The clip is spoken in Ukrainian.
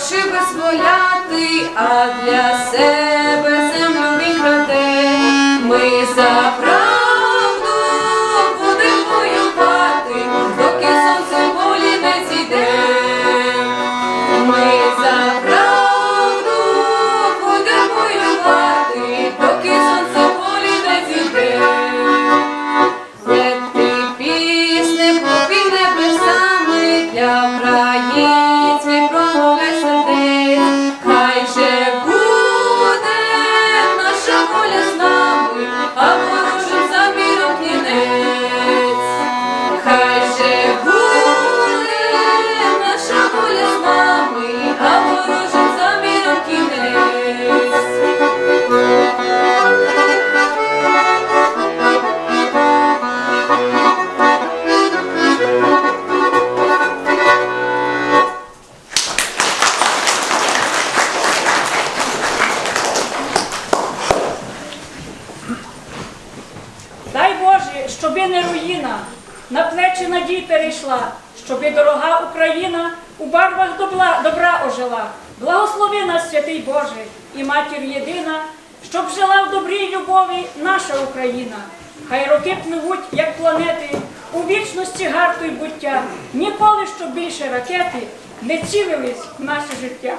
Очі визволяти, а для себе землю він краде. Ми забрали. Щоби не руїна, на плечі надій перейшла, щоби дорога Україна у барвах добра, добра ожила. Благослови нас, святий Боже, і матір єдина, щоб жила в добрій любові наша Україна. Хай роки пливуть, як планети, у вічності гартуй буття, ніколи щоб більше ракети не цілились в наше життя.